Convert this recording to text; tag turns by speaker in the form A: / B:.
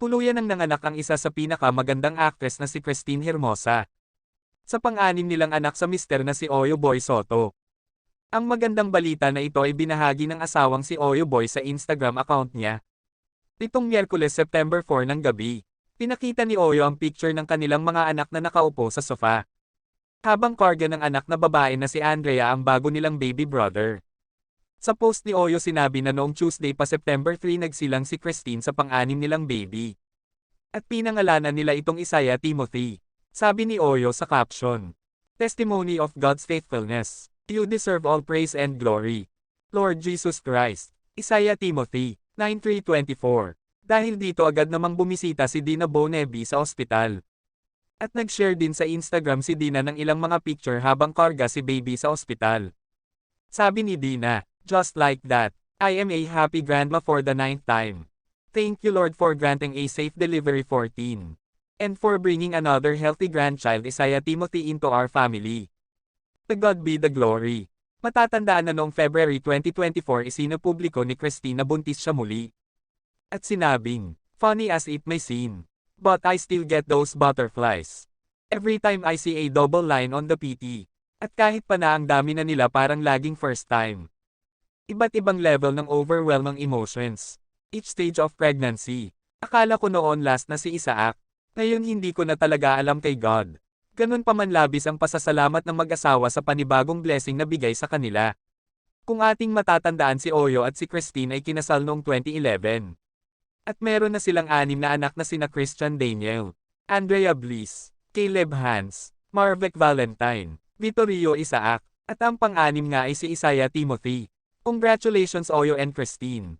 A: Tuluyan ng nanganak ang isa sa pinakamagandang actress na si Christine Hermosa. Sa pang-anim nilang anak sa mister na si Oyo Boy Soto. Ang magandang balita na ito ay binahagi ng asawang si Oyo Boy sa Instagram account niya. Itong Miyerkules September 4 ng gabi, pinakita ni Oyo ang picture ng kanilang mga anak na nakaupo sa sofa. Habang karga ng anak na babae na si Andrea ang bago nilang baby brother. Sa post ni Oyo sinabi na noong Tuesday pa September 3 nagsilang si Christine sa pang-anim nilang baby. At pinangalanan nila itong Isaiah Timothy. Sabi ni Oyo sa caption. Testimony of God's faithfulness. You deserve all praise and glory. Lord Jesus Christ. Isaiah Timothy, 9.3.24. Dahil dito agad namang bumisita si Dina Bonebi sa ospital. At nag-share din sa Instagram si Dina ng ilang mga picture habang karga si baby sa ospital. Sabi ni Dina, just like that, I am a happy grandma for the ninth time. Thank you Lord for granting a safe delivery 14. And for bringing another healthy grandchild Isaiah Timothy into our family. To God be the glory. Matatandaan na noong February 2024 isinapubliko ni Christina buntis siya muli. At sinabing, funny as it may seem. But I still get those butterflies. Every time I see a double line on the PT. At kahit pa na ang dami na nila parang laging first time. Iba't ibang level ng overwhelming emotions. Each stage of pregnancy. Akala ko noon last na si Isaac. Ngayon hindi ko na talaga alam kay God. Ganun pa man labis ang pasasalamat ng mag-asawa sa panibagong blessing na bigay sa kanila. Kung ating matatandaan si Oyo at si Christine ay kinasal noong 2011. At meron na silang anim na anak na sina Christian Daniel, Andrea Bliss, Caleb Hans, Marvek Valentine, Vittorio Isaac, at ang pang-anim nga ay si Isaiah Timothy. Congratulations Oyo and Christine!